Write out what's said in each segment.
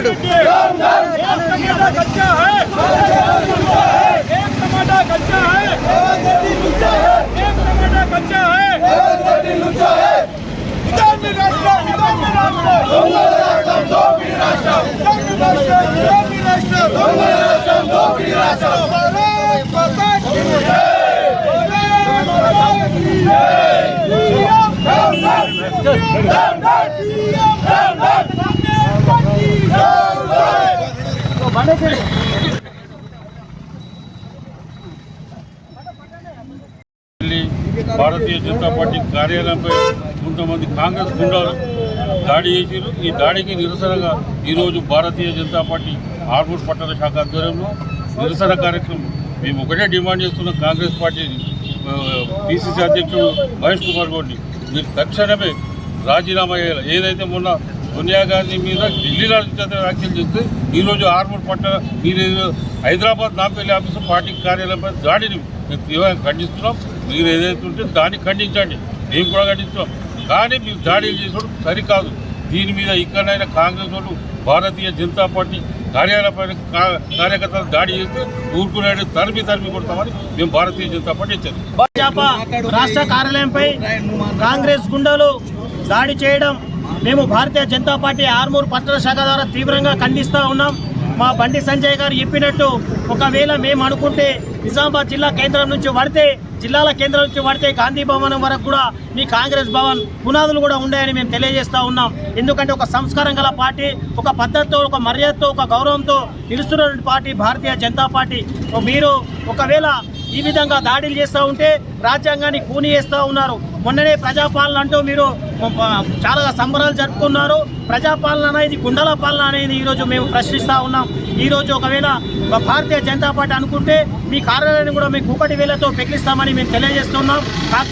Good कच्चा है। एक टमाटा कच्चा है। एक टमाटा कच्चा है। उधर में रास्ता उधर में रास्ता दो भी रास्ता उधर में रास्ता उधर में रास्ता दो भी रास्ता। दो भी रास्ता भारत माता की जय। भारत माता की जय राम राम राम राम భారతీయ జనతా పార్టీ కార్యాలయంపై కొంతమంది కాంగ్రెస్ గుండాలు దాడి చేశారు ఈ దాడికి నిరసనగా ఈరోజు భారతీయ జనతా పార్టీ ఆర్మూర్ పట్టణ శాఖ ఆధ్వర్యంలో నిరసన కార్యక్రమం. మేము ఒకటే డిమాండ్ చేస్తున్న కాంగ్రెస్ పార్టీ పిసిసి అధ్యక్షుడు మహేష్ కుమార్ గౌడ్ని. మీరు తక్షణమే రాజీనామా చేయాలి. ఏదైతే మొన్న సోనియా గాంధీ మీద ఢిల్లీలో వ్యాఖ్యలు చేస్తే ఈరోజు ఆర్మూర్ పట్టణ మీరు హైదరాబాద్ నాంపల్లి ఆఫీసు పార్టీ కార్యాలయంపై దాడిని మేము తీవ్రంగా ఖండిస్తున్నాం. మీరు ఏదైతే ఉంటే దాన్ని ఖండించండి. మేము కూడా ఖండిస్తున్నాం. కానీ మీరు దాడిని చేసుకోవడం సరికాదు. దీని మీద ఇక్కడైనా కాంగ్రెస్ వాళ్ళు భారతీయ జనతా పార్టీ కార్యాలయపై కార్యకర్తలు దాడి చేస్తే ఊరుకునే తరిమి తరిమి కొడతామని మేము భారతీయ జనతా పార్టీ ఇచ్చారు రాష్ట్ర కార్యాలయంపై కాంగ్రెస్ గుండాలు దాడి చేయడం మేము భారతీయ జనతా పార్టీ ఆర్మూర్ పట్టణ శాఖ ద్వారా తీవ్రంగా ఖండిస్తూ ఉన్నాం. మా బండి సంజయ్ గారు చెప్పినట్టు ఒకవేళ మేము అనుకుంటే నిజామాబాద్ జిల్లా కేంద్రం నుంచి పడితే జిల్లాల కేంద్రం నుంచి పడితే గాంధీ భవనం వరకు కూడా మీ కాంగ్రెస్ భవన్ పునాదులు కూడా ఉన్నాయని మేము తెలియజేస్తూ ఉన్నాం. ఎందుకంటే ఒక సంస్కారం గల పార్టీ ఒక పద్ధతితో ఒక మర్యాదతో ఒక గౌరవంతో నిలుస్తున్నటువంటి పార్టీ భారతీయ జనతా పార్టీ. మీరు ఒకవేళ ఈ విధంగా దాడులు చేస్తూ ఉంటే రాజ్యాంగాన్ని కూని చేస్తూ ఉన్నారు. మొన్ననే ప్రజాపాలన అంటూ మీరు చాలా సంబరాలు జరుపుకున్నారు. ప్రజాపాలన అనేది గుండల పాలన అనేది ఈరోజు మేము ప్రశ్నిస్తూ ఉన్నాం. ఈరోజు ఒకవేళ భారతీయ జనతా పార్టీ అనుకుంటే మీ కార్యాలయాన్ని కూడా మేము కూకటి వేలతో పెకిలిస్తామని మేము తెలియజేస్తున్నాం.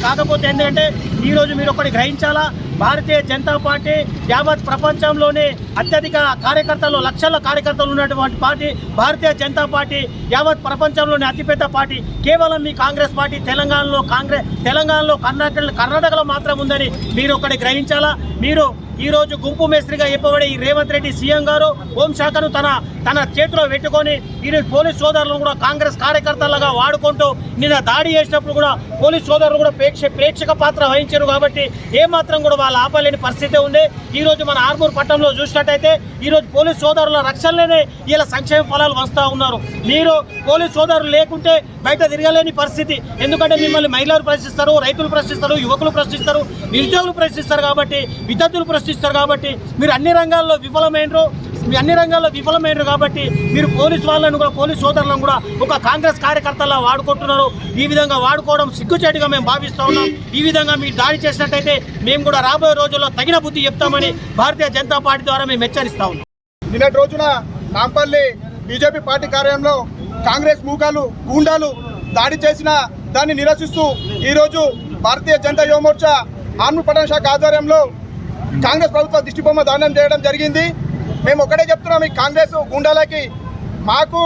కాకపోతే ఏంటంటే ఈరోజు మీరు ఒకటి గ్రహించాలా? భారతీయ జనతా పార్టీ యావత్ ప్రపంచంలోనే అత్యధిక కార్యకర్తలు లక్షల కార్యకర్తలు ఉన్నటువంటి పార్టీ భారతీయ జనతా పార్టీ యావత్ ప్రపంచంలోనే అతిపెద్ద పార్టీ. కేవలం మీ కాంగ్రెస్ పార్టీ తెలంగాణలో కాంగ్రెస్ తెలంగాణలో కర్ణాటక కర్ణాటకలో మాత్రం ఉందని మీరు ఒకటి గ్రహించాలా? మీరు ఈ రోజు గుంపు మేస్త్రిగా చెప్పబడే ఈ రేవంత్ రెడ్డి సీఎం గారు హోంశాఖను తన తన చేతిలో పెట్టుకొని ఈరోజు పోలీస్ సోదరులను కూడా కాంగ్రెస్ కార్యకర్తలుగా వాడుకుంటూ నిన్న దాడి చేసినప్పుడు కూడా పోలీస్ సోదరులు కూడా ప్రేక్ష ప్రేక్షక పాత్ర వహించారు కాబట్టి ఏమాత్రం కూడా వాళ్ళు ఆపలేని పరిస్థితి ఉంది. ఈ రోజు మన ఆర్మూర్ పట్టణంలో చూసినట్టయితే ఈ రోజు పోలీస్ సోదరుల రక్షణలోనే ఇలా సంక్షేమ ఫలాలు వస్తూ ఉన్నారు. మీరు పోలీస్ సోదరులు లేకుంటే బయట తిరగలేని పరిస్థితి. ఎందుకంటే మిమ్మల్ని మహిళలు ప్రశ్నిస్తారు రైతులు ప్రశ్నిస్తారు యువకులు ప్రశ్నిస్తారు నిరుద్యోగులు ప్రశ్నిస్తారు కాబట్టి విద్యార్థులు ప్రశ్నిస్తారు. కాబట్టి మీరు అన్ని రంగాల్లో విఫలమైనరు. మీ అన్ని రంగాల్లో విఫలమైనరు కాబట్టి మీరు పోలీస్ వాళ్ళను కూడా పోలీస్ సోదరులను కూడా ఒక కాంగ్రెస్ కార్యకర్తలా వాడుకుంటున్నారు. ఈ విధంగా వాడుకోవడం సిగ్గుచేటుగా మేము భావిస్తూ ఉన్నాం. ఈ విధంగా మీరు దాడి చేసినట్టయితే మేము కూడా రాబోయే రోజుల్లో తగిన బుద్ధి చెప్తామని భారతీయ జనతా పార్టీ ద్వారా మేము హెచ్చరిస్తా ఉన్నాం. నిన్నటి రోజున నాంపల్లి బీజేపీ పార్టీ కార్యాలయంలో కాంగ్రెస్ మూకాలు గూండాలు దాడి చేసిన దాన్ని నిరసిస్తూ ఈరోజు భారతీయ జనతా యువమోర్చా ఆర్మీ పట్టణ శాఖ ఆధ్వర్యంలో కాంగ్రెస్ ప్రభుత్వ దిష్టిబొమ్మ దానం చేయడం జరిగింది. మేము ఒకటే చెప్తున్నాం ఈ కాంగ్రెస్ గుండాలకి మాకు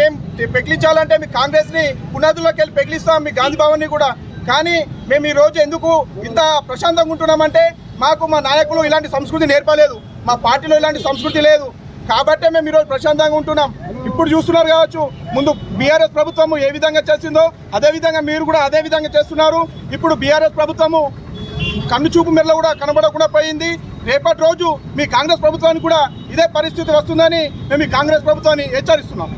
మేము పెగిలించాలంటే మీ కాంగ్రెస్ని పునాదుల్లోకి వెళ్ళి పెగిలిస్తాం మీ గాంధీ భవన్ని కూడా. కానీ మేము ఈ రోజు ఎందుకు ఇంత ప్రశాంతంగా ఉంటున్నామంటే మాకు మా నాయకులు ఇలాంటి సంస్కృతి నేర్పలేదు మా పార్టీలో ఇలాంటి సంస్కృతి లేదు. కాబట్టే మేము ఈరోజు ప్రశాంతంగా ఉంటున్నాం. ఇప్పుడు చూస్తున్నారు కావచ్చు ముందు బీఆర్ఎస్ ప్రభుత్వము ఏ విధంగా చేసిందో అదే విధంగా మీరు కూడా అదే విధంగా చేస్తున్నారు. ఇప్పుడు బీఆర్ఎస్ ప్రభుత్వము కన్ను చూపు మెల్ల కూడా కనబడకుండా పోయింది. రేపటి రోజు మీ కాంగ్రెస్ ప్రభుత్వానికి కూడా ఇదే పరిస్థితి వస్తుందని మేము కాంగ్రెస్ ప్రభుత్వాన్ని హెచ్చరిస్తున్నాం.